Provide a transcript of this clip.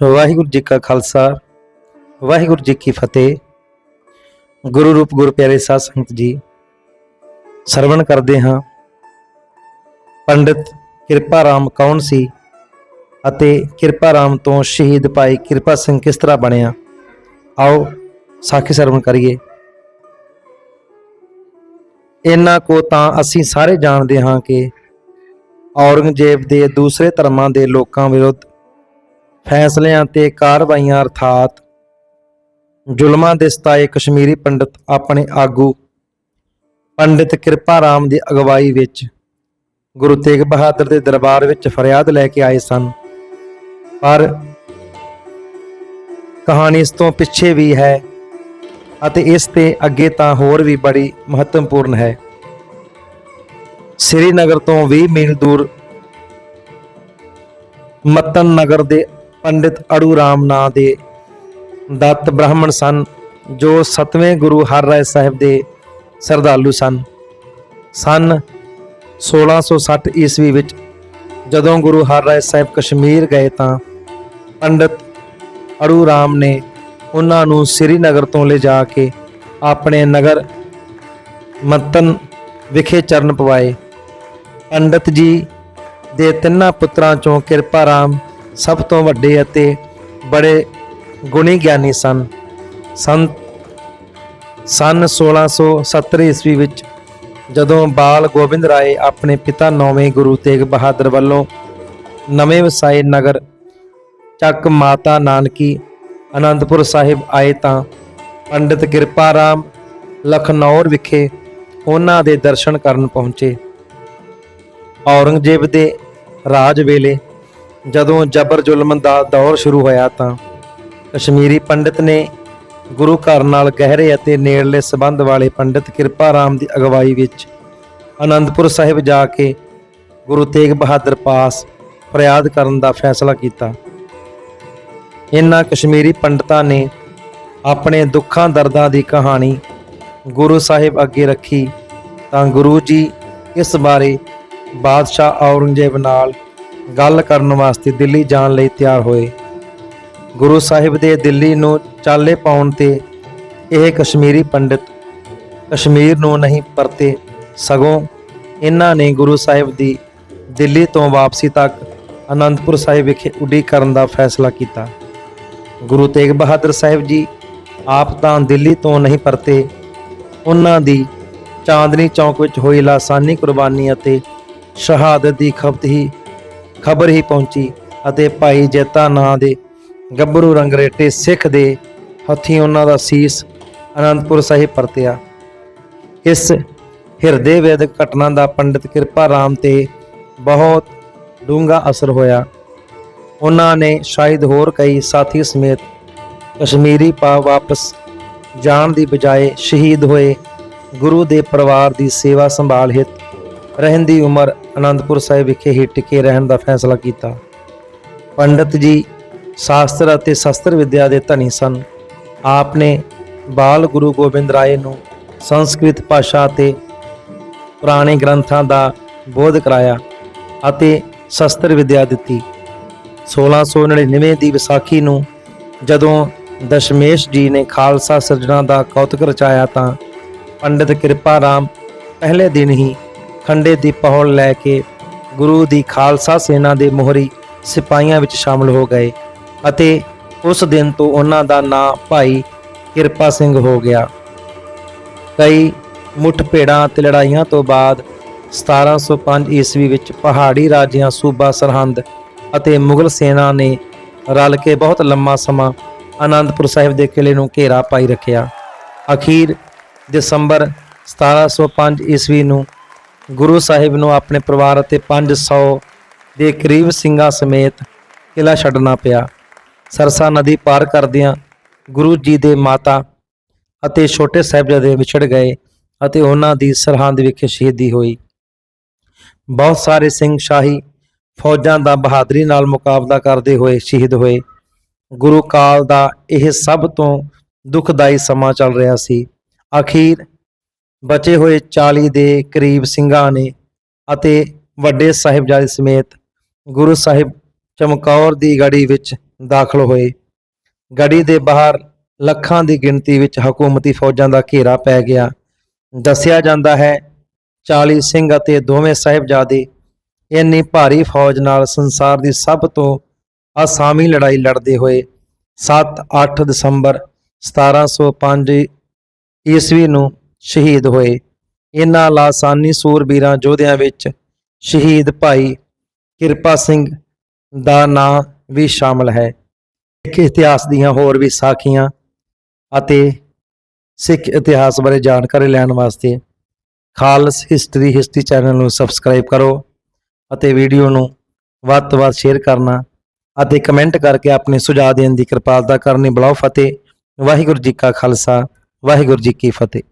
ਵਾਹਿਗੁਰੂ ਜੀ ਕਾ ਖਾਲਸਾ, ਵਾਹਿਗੁਰੂ ਜੀ ਕੀ ਫਤਿਹ। ਗੁਰੂ ਰੂਪ ਗੁਰੂ ਪਿਆਰੇ ਸਾਧ ਸੰਗਤ ਜੀ, ਸਰਵਣ ਕਰਦੇ ਹਾਂ। ਪੰਡਿਤ ਕਿਰਪਾ ਰਾਮ ਕੌਣ ਸੀ ਅਤੇ ਕਿਰਪਾ ਰਾਮ ਤੋਂ ਸ਼ਹੀਦ ਭਾਈ ਕਿਰਪਾ ਸਿੰਘ ਕਿਸ ਤਰ੍ਹਾਂ ਬਣਿਆ? ਆਓ ਸਾਖੀ ਸਰਵਣ ਕਰੀਏ। ਇਹਨਾਂ ਕੋ ਤਾਂ ਅਸੀਂ ਸਾਰੇ ਜਾਣਦੇ ਹਾਂ ਕਿ ਔਰੰਗਜ਼ੇਬ ਦੇ ਦੂਸਰੇ ਧਰਮਾਂ ਦੇ ਲੋਕਾਂ ਵਿਰੁੱਧ ਫੈਸਲਿਆਂ ਤੇ ਕਾਰਵਾਈਆਂ ਅਰਥਾਤ ਜ਼ੁਲਮਾਂ ਦੇ ਸਤਾਏ ਕਸ਼ਮੀਰੀ ਪੰਡਿਤ ਆਪਣੇ ਆਗੂ ਪੰਡਿਤ ਕਿਰਪਾ ਰਾਮ ਦੀ ਅਗਵਾਈ ਵਿੱਚ ਗੁਰੂ ਤੇਗ ਬਹਾਦਰ ਦੇ ਦਰਬਾਰ ਵਿੱਚ ਫਰਿਆਦ ਲੈ ਕੇ ਆਏ ਸਨ। ਪਰ ਕਹਾਣੀ ਇਸ ਤੋਂ ਪਿੱਛੇ ਵੀ ਹੈ ਅਤੇ ਇਸ ਤੇ ਅੱਗੇ ਤਾਂ ਹੋਰ ਵੀ ਬੜੀ ਮਹੱਤਵਪੂਰਨ ਹੈ। ਸ੍ਰੀਨਗਰ ਤੋਂ 20 ਮੀਲ ਦੂਰ ਮਤਨ ਨਗਰ ਦੇ ਪੰਡਿਤ ਅੜੂ ਰਾਮ ਨਾਂ ਦੇ ਦੱਤ ਬ੍ਰਾਹਮਣ ਸਨ, ਜੋ ਸਤਵੇਂ ਗੁਰੂ ਹਰ ਰਾਏ ਸਾਹਿਬ ਦੇ ਸਰਦਾਲੂ ਸਨ। ਸਨ 1660 ਈਸਵੀ ਵਿੱਚ ਜਦੋਂ ਗੁਰੂ ਹਰ ਹਰਰਾਏ ਸਾਹਿਬ ਕਸ਼ਮੀਰ ਗਏ ਤਾਂ ਪੰਡਿਤ ਅੜੂ ਰਾਮ ਨੇ ਉਹਨਾਂ ਨੂੰ ਸ੍ਰੀਨਗਰ ਤੋਂ ਲਿਜਾ ਕੇ ਆਪਣੇ ਨਗਰ ਮਤਨ ਵਿਖੇ ਚਰਨ ਪਵਾਏ। ਪੰਡਿਤ ਜੀ ਦੇ ਤਿੰਨਾਂ ਪੁੱਤਰਾਂ ਚੋਂ ਕਿਰਪਾ ਰਾਮ ਸਭ ਤੋਂ ਵੱਡੇ ਅਤੇ ਬੜੇ ਗੁਣੀ ਗਿਆਨੀ ਸਨ। ਸਨ ਸਨ 1670 ਈਸਵੀ ਵਿੱਚ ਜਦੋਂ ਬਾਲ ਗੋਬਿੰਦ ਰਾਏ ਆਪਣੇ ਪਿਤਾ ਨੌਵੇਂ ਗੁਰੂ ਤੇਗ ਬਹਾਦਰ ਵੱਲੋਂ ਨਵੇਂ ਵਸਾਏ ਨਗਰ ਚੱਕ ਮਾਤਾ ਨਾਨਕੀ ਅਨੰਦਪੁਰ ਸਾਹਿਬ ਆਏ ਤਾਂ ਪੰਡਿਤ ਕਿਰਪਾ ਰਾਮ ਲਖਨੌਰ ਵਿਖੇ ਉਹਨਾਂ ਦੇ ਦਰਸ਼ਨ ਕਰਨ ਪਹੁੰਚੇ। ਔਰੰਗਜ਼ੇਬ ਦੇ ਰਾਜ ਵੇਲੇ ਜਦੋਂ ਜਬਰ ਜ਼ੁਲਮ ਦਾ ਦੌਰ ਸ਼ੁਰੂ ਹੋਇਆ ਤਾਂ ਕਸ਼ਮੀਰੀ ਪੰਡਿਤ ਨੇ ਗੁਰੂ ਘਰ ਨਾਲ ਗਹਿਰੇ ਅਤੇ ਨੇੜਲੇ ਸਬੰਧ ਵਾਲੇ ਪੰਡਿਤ ਕਿਰਪਾ ਰਾਮ ਦੀ ਅਗਵਾਈ ਵਿੱਚ ਅਨੰਦਪੁਰ ਸਾਹਿਬ ਜਾ ਕੇ ਗੁਰੂ ਤੇਗ ਬਹਾਦਰ ਪਾਸ ਫਰਿਆਦ ਕਰਨ ਦਾ ਫੈਸਲਾ ਕੀਤਾ। ਇਨ੍ਹਾਂ ਕਸ਼ਮੀਰੀ ਪੰਡਤਾਂ ਨੇ ਆਪਣੇ ਦੁੱਖਾਂ ਦਰਦਾਂ ਦੀ ਕਹਾਣੀ ਗੁਰੂ ਸਾਹਿਬ ਅੱਗੇ ਰੱਖੀ ਤਾਂ ਗੁਰੂ ਜੀ ਇਸ ਬਾਰੇ ਬਾਦਸ਼ਾਹ ਔਰੰਗਜ਼ੇਬ ਨਾਲ ਗੱਲ ਕਰਨ ਵਾਸਤੇ ਦਿੱਲੀ ਜਾਣ ਲਈ ਤਿਆਰ ਹੋਏ। ਗੁਰੂ ਸਾਹਿਬ ਦੇ ਦਿੱਲੀ ਨੂੰ ਚਾਲੇ ਪਾਉਣ ਤੇ ਇਹ ਕਸ਼ਮੀਰੀ ਪੰਡਿਤ ਕਸ਼ਮੀਰ ਨੂੰ ਨਹੀਂ ਪਰਤੇ ਸਗੋਂ ਇਹਨਾਂ ਨੇ ਗੁਰੂ ਸਾਹਿਬ ਦੀ ਦਿੱਲੀ ਤੋਂ ਵਾਪਸੀ ਤੱਕ ਅਨੰਦਪੁਰ ਸਾਹਿਬ ਵਿਖੇ ਉਡੀਕ ਕਰਨ ਦਾ ਫੈਸਲਾ ਕੀਤਾ। ਗੁਰੂ ਤੇਗ ਬਹਾਦਰ ਸਾਹਿਬ ਜੀ ਆਪ ਤਾਂ ਦਿੱਲੀ ਤੋਂ ਨਹੀਂ ਪਰਤੇ, ਉਹਨਾਂ ਦੀ ਚਾਂਦਨੀ ਚੌਕ ਵਿੱਚ ਹੋਈ ਲਾਸਾਨੀ ਕੁਰਬਾਨੀ ਅਤੇ ਸ਼ਹਾਦਤ ਦੀ ਖਪਤ ਹੀ ਖਬਰ ਹੀ ਪਹੁੰਚੀ ਅਤੇ ਭਾਈ ਜੇਤਾ ਨਾਂ ਦੇ ਗੱਭਰੂ ਰੰਗਰੇਟੇ ਸਿੱਖ ਦੇ ਹੱਥੀਂ ਉਹਨਾਂ ਦਾ ਸੀਸ ਅਨੰਦਪੁਰ ਸਾਹਿਬ ਪਰਤਿਆ। ਇਸ ਹਿਰਦੇ ਵੇਦਕ ਘਟਨਾ ਦਾ ਪੰਡਿਤ ਕਿਰਪਾ ਰਾਮ ਤੇ ਬਹੁਤ ਡੂੰਘਾ ਅਸਰ ਹੋਇਆ। ਉਹਨਾਂ ਨੇ ਸ਼ਾਇਦ ਹੋਰ ਕਈ ਸਾਥੀ ਸਮੇਤ ਕਸ਼ਮੀਰੀ ਪਾ ਵਾਪਸ ਜਾਣ ਦੀ ਬਜਾਏ ਸ਼ਹੀਦ ਹੋਏ ਗੁਰੂ ਦੇ ਪਰਿਵਾਰ ਦੀ ਸੇਵਾ ਸੰਭਾਲ ਹਿਤ ਰਹਿੰਦੀ ਉਮਰ ਅਨੰਦਪੁਰ ਸਾਹਿਬ ਵਿਖੇ ਹੀ ਟਿਕੇ ਰਹਿਣ ਦਾ ਫੈਸਲਾ ਕੀਤਾ। ਪੰਡਤ ਜੀ ਸ਼ਾਸਤਰ ਅਤੇ ਸ਼ਸਤਰ ਵਿਦਿਆ ਦੇ ਧਨੀ ਸਨ। ਆਪ ਨੇ ਬਾਲ ਗੁਰੂ ਗੋਬਿੰਦ ਰਾਏ ਨੂੰ ਸੰਸਕ੍ਰਿਤ ਭਾਸ਼ਾ ਤੇ ਪੁਰਾਣੇ ਗ੍ਰੰਥਾਂ ਦਾ ਬੋਧ ਕਰਾਇਆ ਅਤੇ ਸ਼ਸਤਰ ਵਿਦਿਆ ਦਿੱਤੀ। 1699 ਦੀ ਵਿਸਾਖੀ ਨੂੰ ਜਦੋਂ ਦਸ਼ਮੇਸ਼ ਜੀ ਨੇ ਖਾਲਸਾ ਸਿਰਜਣਾ ਦਾ ਕੌਤਕ ਰਚਾਇਆ ਤਾਂ ਪੰਡਿਤ ਕਿਰਪਾ ਰਾਮ ਪਹਿਲੇ ਦਿਨ ਹੀ ਖੰਡੇ ਦੀ ਪਹੁਲ ਲੈ ਕੇ ਗੁਰੂ ਦੀ ਖਾਲਸਾ ਸੈਨਾ ਦੇ ਮੋਹਰੀ ਸਿਪਾਹੀਆਂ ਵਿੱਚ ਸ਼ਾਮਲ ਹੋ ਗਏ ਅਤੇ ਉਸ ਦਿਨ ਤੋਂ ਉਹਨਾਂ ਦਾ ਨਾਂ ਭਾਈ ਕਿਰਪਾ ਸਿੰਘ ਹੋ ਗਿਆ। ਕਈ ਮੁੱਠਭੇੜਾਂ ਤੇ ਲੜਾਈਆਂ ਤੋਂ ਬਾਅਦ 1705 ਈਸਵੀ ਵਿੱਚ ਪਹਾੜੀ ਰਾਜਿਆਂ ਸੂਬਾ ਸਰਹੰਦ ਅਤੇ ਮੁਗਲ ਸੈਨਾ ਨੇ ਰਲ ਕੇ ਬਹੁਤ ਲੰਮਾ ਸਮਾਂ ਆਨੰਦਪੁਰ ਸਾਹਿਬ ਦੇ ਕਿਲੇ ਨੂੰ ਘੇਰਾ ਪਾਈ ਰੱਖਿਆ। ਅਖੀਰ ਦਸੰਬਰ 1705 ਈਸਵੀ ਨੂੰ ਗੁਰੂ ਸਾਹਿਬ ਨੂੰ ਆਪਣੇ ਪਰਿਵਾਰ ਅਤੇ 500 ਦੇ ਕਰੀਬ ਸਿੰਘਾਂ ਸਮੇਤ ਕਿਲਾ ਛੱਡਣਾ ਪਿਆ। ਸਰਸਾ ਨਦੀ ਪਾਰ ਕਰਦਿਆਂ ਗੁਰੂ ਜੀ ਦੇ ਮਾਤਾ ਅਤੇ ਛੋਟੇ ਸਾਹਿਬਜ਼ਾਦੇ ਵਿਛੜ ਗਏ ਅਤੇ ਉਹਨਾਂ ਦੀ ਸਰਹੰਦ ਵਿਖੇ ਸ਼ਹੀਦੀ ਹੋਈ। ਬਹੁਤ ਸਾਰੇ ਸਿੰਘ ਸ਼ਾਹੀ ਫੌਜਾਂ ਦਾ ਬਹਾਦਰੀ ਨਾਲ ਮੁਕਾਬਲਾ ਕਰਦੇ ਹੋਏ ਸ਼ਹੀਦ ਹੋਏ। ਗੁਰੂ ਕਾਲ ਦਾ ਇਹ ਸਭ ਤੋਂ ਦੁਖਦਾਈ ਸਮਾਂ ਚੱਲ ਰਿਹਾ ਸੀ। ਅਖੀਰ ਬਚੇ ਹੋਏ 40 ਦੇ ਕਰੀਬ ਸਿੰਘਾਂ ਨੇ ਅਤੇ ਵੱਡੇ ਸਾਹਿਬਜ਼ਾਦੇ ਸਮੇਤ ਗੁਰੂ ਸਾਹਿਬ ਚਮਕੌਰ ਦੀ ਗੜੀ ਵਿੱਚ ਦਾਖਲ ਹੋਏ। ਗੜੀ ਦੇ ਬਾਹਰ ਲੱਖਾਂ ਦੀ ਗਿਣਤੀ ਵਿੱਚ ਹਕੂਮਤੀ ਫੌਜਾਂ ਦਾ ਘੇਰਾ ਪੈ ਗਿਆ। ਦੱਸਿਆ ਜਾਂਦਾ ਹੈ 40 ਸਿੰਘ ਅਤੇ ਦੋਵੇਂ ਸਾਹਿਬਜ਼ਾਦੇ ਇੰਨੀ ਭਾਰੀ ਫੌਜ ਨਾਲ ਸੰਸਾਰ ਦੀ ਸਭ ਤੋਂ ਆਸਾਮੀ ਲੜਾਈ ਲੜਦੇ ਹੋਏ 7-8 ਦਸੰਬਰ 1705 ਈਸਵੀ ਨੂੰ ਸ਼ਹੀਦ ਹੋਏ। ਇਹਨਾਂ ਲਾਸਾਨੀ ਸੂਰਬੀਰਾਂ ਯੋਧਿਆਂ ਵਿੱਚ ਸ਼ਹੀਦ ਭਾਈ ਕਿਰਪਾ ਸਿੰਘ ਦਾ ਨਾਂ ਵੀ ਸ਼ਾਮਲ ਹੈ। ਸਿੱਖ ਇਤਿਹਾਸ ਦੀਆਂ ਹੋਰ ਵੀ ਸਾਖੀਆਂ ਅਤੇ ਸਿੱਖ ਇਤਿਹਾਸ ਬਾਰੇ ਜਾਣਕਾਰੀ ਲੈਣ ਵਾਸਤੇ ਖਾਲਸ ਹਿਸਟਰੀ ਹਿਸਟਰੀ ਚੈਨਲ ਨੂੰ ਸਬਸਕ੍ਰਾਈਬ ਕਰੋ ਅਤੇ ਵੀਡੀਓ ਨੂੰ ਵੱਧ ਤੋਂ ਵੱਧ ਸ਼ੇਅਰ ਕਰਨਾ ਅਤੇ ਕਮੈਂਟ ਕਰਕੇ ਆਪਣੇ ਸੁਝਾਅ ਦੇਣ ਦੀ ਕਿਰਪਾਲਤਾ ਕਰਨੀ। ਬੁਲਾਓ ਫਤਿਹ। ਵਾਹਿਗੁਰੂ ਜੀ ਕਾ ਖਾਲਸਾ। ਵਾਹਿਗੁਰੂ ਜੀ ਕੀ ਫਤਿਹ।